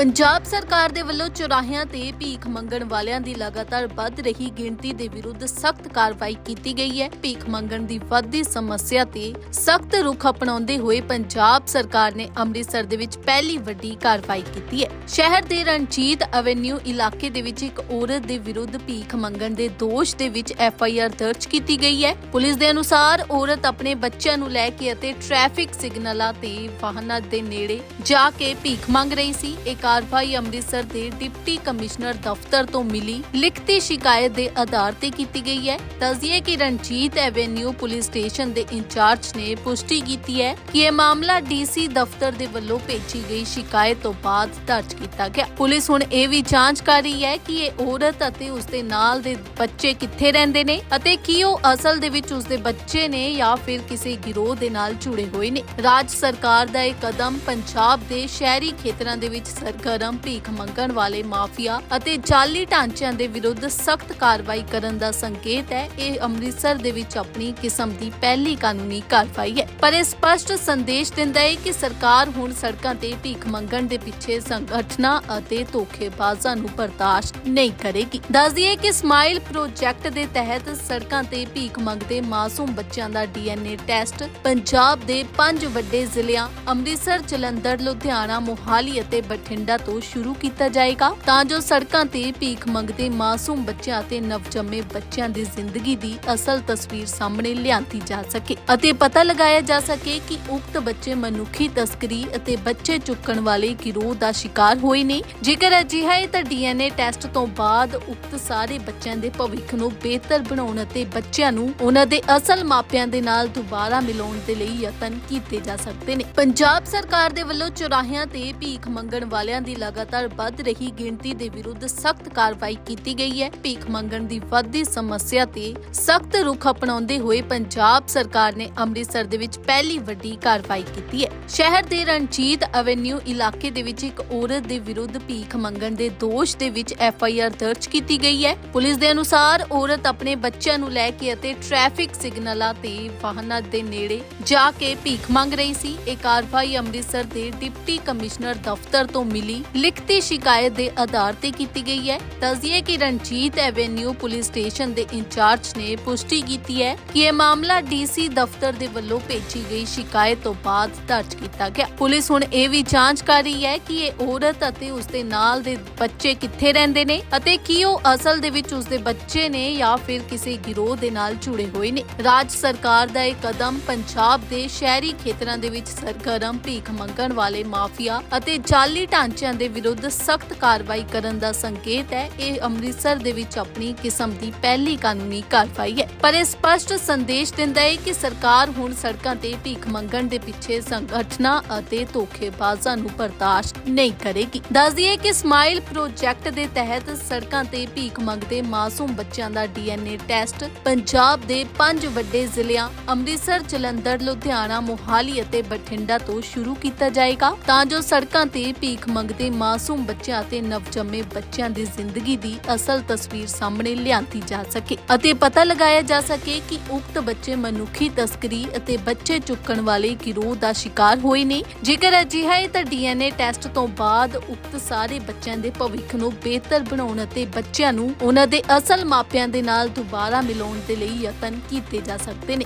ਪੰਜਾਬ ਸਰਕਾਰ ਦੇ ਵੱਲੋਂ ਚੁਰਾਹਿਆਂ ਤੇ ਭੀਖ ਮੰਗਣ ਵਾਲਿਆਂ ਦੀ ਲਗਾਤਾਰ ਵੱਧ ਰਹੀ ਗਿਣਤੀ ਦੇ ਵਿਰੁੱਧ ਸਖਤ ਕਾਰਵਾਈ ਕੀਤੀ ਗਈ ਹੈ। ਭੀਖ ਮੰਗਣ ਦੀ ਵੱਧਦੀ ਸਮੱਸਿਆ ਤੇ ਸਖਤ ਰੁਖ ਅਪਣਾਉਂਦੇ ਹੋਏ ਪੰਜਾਬ ਸਰਕਾਰ ਨੇ ਅੰਮ੍ਰਿਤਸਰ ਦੇ ਵਿੱਚ ਪਹਿਲੀ ਵੱਡੀ ਕਾਰਵਾਈ ਕੀਤੀ ਹੈ। ਸ਼ਹਿਰ ਦੇ ਰਣਜੀਤ ਐਵੇਨਿਊ ਇਲਾਕੇ ਦੇ ਵਿੱਚ ਇੱਕ ਔਰਤ ਦੇ ਵਿਰੁੱਧ ਭੀਖ ਮੰਗਣ ਦੇ ਦੋਸ਼ ਦੇ ਵਿੱਚ ਐਫ ਆਈ ਆਰ ਦਰਜ ਕੀਤੀ ਗਈ ਹੈ। ਪੁਲਿਸ ਦੇ ਅਨੁਸਾਰ ਔਰਤ ਆਪਣੇ ਬੱਚਿਆਂ ਨੂੰ ਲੈ ਕੇ ਅਤੇ ਟ੍ਰੈਫਿਕ ਸਿਗਨਲਾਂ ਤੇ ਵਾਹਨਾਂ ਦੇ ਨੇੜੇ ਜਾ ਕੇ ਭੀਖ ਮੰਗ ਰਹੀ ਸੀ। ਇਹ ਕਾਰਵਾਈ ਅੰਮ੍ਰਿਤਸਰ ਦੇ ਡਿਪਟੀ ਕਮਿਸ਼ਨਰ ਦਫ਼ਤਰ ਤੋਂ ਮਿਲੀ। ਲਿਖਤੀ ਸ਼ਿਕਾਇਤ ਦੇ ਆਧਾਰ ਤੇ ਕੀਤੀ ਗਈ ਹੈ। ਦੱਸਦੀਏ ਕਿ ਰਣਜੀਤ ਐਵੇਨਿਊ ਪੁਲਿਸ ਸਟੇਸ਼ਨ ਦੇ ਇੰਚਾਰਜ ਨੇ ਪੁਸ਼ਟੀ ਕੀਤੀ ਹੈ ਕਿ ਇਹ ਮਾਮਲਾ ਡੀਸੀ ਦਫ਼ਤਰ ਦੇ ਵੱਲੋਂ ਭੇਜੀ ਗਈ ਸ਼ਿਕਾਇਤ ਤੋਂ ਬਾਅਦ ਦਰਜ ਕੀਤਾ ਗਿਆ। ਪੁਲਿਸ ਹੁਣ ਇਹ ਵੀ ਜਾਂਚ ਕਰ ਰਹੀ ਹੈ ਕਿ ਇਹ ਔਰਤ ਅਤੇ ਉਸ ਦੇ ਨਾਲ ਦੇ ਬੱਚੇ ਕਿੱਥੇ ਰਹਿੰਦੇ ਨੇ ਅਤੇ ਕੀ ਉਹ ਅਸਲ ਦੇ ਵਿੱਚ ਉਸ ਦੇ ਬੱਚੇ ਨੇ ਜਾਂ ਫਿਰ ਕਿਸੇ ਗਿਰੋਹ ਦੇ ਨਾਲ ਜੁੜੇ ਹੋਏ ਨੇ। ਰਾਜ ਸਰਕਾਰ ਦਾ ਇਹ ਕਦਮ ਪੰਜਾਬ ਦੇ ਸ਼ਹਿਰੀ ਖੇਤਰਾਂ ਦੇ ਵਿੱਚ ਗਰਮ ਭੀਖ ਮੰਗਣ ਵਾਲੇ ਮਾਫੀਆ ਅਤੇ ਜਾਲੀ ਢਾਂਚਿਆਂ ਦੇ ਵਿਰੁੱਧ ਸਖਤ ਕਾਰਵਾਈ ਕਰਨ ਦਾ ਸੰਕੇਤ ਹੈ। ਇਹ ਅੰਮ੍ਰਿਤਸਰ ਦੇ ਵਿੱਚ ਆਪਣੀ ਕਿਸਮ ਦੀ ਪਹਿਲੀ ਕਾਨੂੰਨੀ ਕਾਰਵਾਈ ਹੈ। ਪਰ ਇਹ ਸਪਸ਼ਟ ਸੰਦੇਸ਼ ਦਿੰਦਾ ਹੈ ਕਿ ਸਰਕਾਰ ਹੁਣ ਸੜਕਾਂ ਤੇ ਭੀਖ ਮੰਗਣ ਦੇ ਪਿੱਛੇ ਸੰਗਠਨਾਂ ਅਤੇ ਧੋਖੇਬਾਜ਼ਾਂ ਨੂੰ ਬਰਦਾਸ਼ਤ ਨਹੀਂ ਕਰੇਗੀ। ਦੱਸ ਦਈਏ ਕਿ ਸਮਾਈਲ ਪ੍ਰੋਜੈਕਟ ਦੇ ਤਹਿਤ ਸੜਕਾਂ ਤੇ ਭੀਖ ਮੰਗਦੇ ਮਾਸੂਮ ਬੱਚਿਆਂ ਦਾ ਡੀਐਨਏ ਟੈਸਟ ਪੰਜਾਬ ਦੇ ਪੰਜ ਵੱਡੇ ਜ਼ਿਲ੍ਹਿਆਂ ਅੰਮ੍ਰਿਤਸਰ, ਜਲੰਧਰ, ਲੁਧਿਆਣਾ, ਮੋਹਾਲੀ ਅਤੇ ਬਠਿੰਡਾ ਤੋਂ ਸ਼ੁਰੂ ਕੀਤਾ ਜਾਏਗਾ, ਤਾਂ ਜੋ ਸੜਕਾਂ ਤੇ ਭੀਖ ਮੰਗਦੇ ਮਾਸੂਮ ਬੱਚਿਆਂ ਅਤੇ ਨਵਜੰਮੇ ਬੱਚਿਆਂ ਦੀ ਜ਼ਿੰਦਗੀ ਦੀ ਅਸਲ ਤਸਵੀਰ ਸਾਹਮਣੇ ਲਿਆਂਦੀ ਜਾ ਸਕੇ ਅਤੇ ਪਤਾ ਲਗਾਇਆ ਜਾ ਸਕੇ ਕਿ ਉਕਤ ਬੱਚੇ ਮਨੁੱਖੀ ਤਸਕਰੀ ਅਤੇ ਬੱਚੇ ਚੁੱਕਣ ਵਾਲੇ ਗਿਰੋਹ ਦਾ ਸ਼ਿਕਾਰ ਹੋਏ ਨੇ। ਜੇਕਰ ਅਜਿਹਾ ਹੈ, ਤਾਂ ਡੀਐਨਏ ਟੈਸਟ ਤੋਂ ਬਾਅਦ ਉਕਤ ਸਾਰੇ ਬੱਚਿਆਂ ਦੇ ਭਵਿੱਖ ਨੂੰ ਬਿਹਤਰ ਬਣਾਉਣ ਅਤੇ ਬੱਚਿਆਂ ਨੂੰ ਉਹਨਾਂ ਦੇ ਅਸਲ ਮਾਪਿਆਂ ਦੇ ਨਾਲ ਦੁਬਾਰਾ ਮਿਲਾਉਣ ਦੇ ਲਈ ਯਤਨ ਕੀਤੇ ਜਾ ਸਕਦੇ ਨੇ। ਪੰਜਾਬ ਸਰਕਾਰ ਦੇ ਵੱਲੋਂ ਚੁਰਾਹਿਆਂ ਤੇ ਭੀਖ ਮੰਗਣ ਵਾਲਿਆਂ ਦੀ ਲਗਾਤਾਰ ਵੱਧ ਰਹੀ ਗਿਣਤੀ ਦੇ ਵਿਰੁੱਧ ਸਖਤ ਕਾਰਵਾਈ ਕੀਤੀ ਗਈ ਹੈ। ਭੀਖ ਮੰਗਣ ਦੀ ਵੱਧਦੀ ਸਮੱਸਿਆ ਤੇ ਸਖਤ ਰੁਖ ਅਪਣਾਉਂਦੇ ਹੋਏ ਪੰਜਾਬ ਸਰਕਾਰ ਨੇ ਅੰਮ੍ਰਿਤਸਰ ਦੇ ਵਿੱਚ ਪਹਿਲੀ ਵੱਡੀ ਕਾਰਵਾਈ ਕੀਤੀ ਹੈ। ਸ਼ਹਿਰ ਦੇ ਰਣਜੀਤ ਐਵੇਨਿਊ ਇਲਾਕੇ ਦੇ ਵਿੱਚ ਇੱਕ ਔਰਤ ਦੇ ਵਿਰੁੱਧ ਭੀਖ ਮੰਗਣ ਦੇ ਦੋਸ਼ ਦੇ ਵਿੱਚ ਐਫ ਆਈ ਆਰ ਦਰਜ ਕੀਤੀ ਗਈ ਹੈ। ਪੁਲਿਸ ਦੇ ਅਨੁਸਾਰ ਔਰਤ ਆਪਣੇ ਬੱਚਿਆਂ ਨੂੰ ਲੈ ਕੇ ਅਤੇ ਟ੍ਰੈਫਿਕ ਸਿਗਨਲਾਂ ਤੇ ਵਾਹਨਾਂ ਦੇ ਨੇੜੇ ਜਾ ਕੇ ਭੀਖ ਮੰਗ ਰਹੀ ਸੀ। ਇਹ ਕਾਰਵਾਈ ਅੰਮ੍ਰਿਤਸਰ ਦੇ ਡਿਪਟੀ ਕਮਿਸ਼ਨਰ ਦਫ਼ਤਰ ਤੋਂ ਮਿਲੀ ਲਿਖਤੀ ਸ਼ਿਕਾਇਤ ਦੇ ਆਧਾਰ ਤੇ ਕੀਤੀ ਗਈ ਹੈ। ਦੱਸਦੀਏ ਕਿ ਰਣਜੀਤ ਐਵੇਨਿਊ ਪੁਲਿਸ ਸਟੇਸ਼ਨ ਦੇ ਇੰਚਾਰਜ ਨੇ ਪੁਸ਼ਟੀ ਕੀਤੀ ਹੈ ਕਿ ਇਹ ਮਾਮਲਾ ਡੀਸੀ ਦਫ਼ਤਰ ਦੇ ਵੱਲੋਂ ਭੇਜੀ ਗਈ ਸ਼ਿਕਾਇਤ ਤੋਂ ਬਾਅਦ ਦਰਜ ਕੀਤਾ ਗਿਆ। ਪੁਲਿਸ ਹੁਣ ਇਹ ਵੀ ਜਾਂਚ ਕਰ ਰਹੀ ਹੈ ਕਿ ਇਹ ਔਰਤ ਅਤੇ ਉਸ ਦੇ ਨਾਲ ਦੇ ਬੱਚੇ ਕਿੱਥੇ ਰਹਿੰਦੇ ਨੇ ਅਤੇ ਕੀ ਉਹ ਅਸਲ ਦੇ ਵਿੱਚ ਉਸ ਦੇ ਬੱਚੇ ਨੇ ਜਾਂ ਫਿਰ ਕਿਸੇ ਗਿਰੋਹ ਦੇ ਨਾਲ ਜੁੜੇ ਹੋਏ ਨੇ। ਰਾਜ ਸਰਕਾਰ ਦਾ ਇਹ ਕਦਮ ਪੰਜਾਬ ਦੇ ਸ਼ਹਿਰੀ ਖੇਤਰਾਂ ਦੇ ਵਿੱਚ ਸਰਗਰਮ ਭੀਖ ਮੰਗਣ ਵਾਲੇ ਮਾਫੀਆ ਅਤੇ ਜਾਲੀ ਢਾਂਚਿਆਂ ਦੇ ਵਿਰੁੱਧ ਸਖਤ ਕਾਰਵਾਈ ਕਰਨ ਦਾ ਸੰਕੇਤ ਹੈ। ਇਹ ਅੰਮ੍ਰਿਤਸਰ ਦੇ ਵਿੱਚ ਆਪਣੀ ਕਿਸਮ ਦੀ ਪਹਿਲੀ ਕਾਨੂੰਨੀ ਕਾਰਵਾਈ ਹੈ। ਪਰ ਇਹ ਸਪਸ਼ਟ ਸੰਦੇਸ਼ ਦਿੰਦਾ ਹੈ ਕਿ ਸਰਕਾਰ ਹੁਣ ਸੜਕਾਂ ਤੇ ਭੀਖ ਮੰਗਣ ਦੇ ਪਿੱਛੇ ਸੰਗਠਨਾਂ ਅਤੇ ਧੋਖੇਬਾਜ਼ਾਂ ਨੂੰ ਬਰਦਾਸ਼ਤ ਨਹੀਂ ਕਰੇਗੀ। ਦੱਸ ਦਈਏ ਕਿ ਸਮਾਈਲ ਪ੍ਰੋਜੈਕਟ ਦੇ ਤਹਿਤ ਸੜਕਾਂ ਤੇ ਭੀਖ ਮੰਗਦੇ ਮਾਸੂਮ ਬੱਚਿਆਂ ਦਾ ਡੀਐਨਏ ਟੈਸਟ ਪੰਜਾਬ ਦੇ ਪੰਜ ਵੱਡੇ ਜ਼ਿਲ੍ਹਿਆਂ ਅੰਮ੍ਰਿਤਸਰ, ਜਲੰਧਰ, ਲੁਧਿਆਣਾ, ਮੋਹਾਲੀ ਅਤੇ ਬਠਿੰਡਾ ਤੋਂ ਸ਼ੁਰੂ ਕੀਤਾ ਜਾਏਗਾ। ਤਾਂ ਜੋ ਸੜਕਾਂ ਤੇ ਭੀਖ ਮੰਗਦੇ ਮਾਸੂਮ ਬੱਚਿਆਂ ਅਤੇ ਨਵਜੰਮੇ ਬੱਚਿਆਂ ਦੀ ਜ਼ਿੰਦਗੀ ਦੀ ਅਸਲ ਤਸਵੀਰ ਸਾਹਮਣੇ ਲਿਆਂਦੀ ਜਾ ਸਕੇ ਅਤੇ ਪਤਾ ਲਗਾਇਆ ਜਾ ਸਕੇ ਕਿ ਉਕਤ ਬੱਚੇ ਮਨੁੱਖੀ ਤਸਕਰੀ ਅਤੇ ਬੱਚੇ ਚੁੱਕਣ ਵਾਲੇ ਗਿਰੋਹ ਦਾ ਸ਼ਿਕਾਰ ਹੋਏ ਨੇ। ਜੇਕਰ ਅਜਿਹਾ ਹੈ ਤਾਂ ਡੀਐਨਏ ਟੈਸਟ ਤੋਂ ਬਾਅਦ ਉਕਤ ਸਾਰੇ ਬੱਚਿਆਂ ਦੇ ਭਵਿੱਖ ਨੂੰ ਬਿਹਤਰ ਬਣਾਉਣ ਅਤੇ ਬੱਚਿਆਂ ਨੂੰ ਉਹਨਾਂ ਦੇ ਅਸਲ ਮਾਪਿਆਂ ਦੇ ਨਾਲ ਦੁਬਾਰਾ ਮਿਲਾਉਣ ਦੇ ਲਈ ਯਤਨ ਕੀਤੇ ਜਾ ਸਕਦੇ ਨੇ।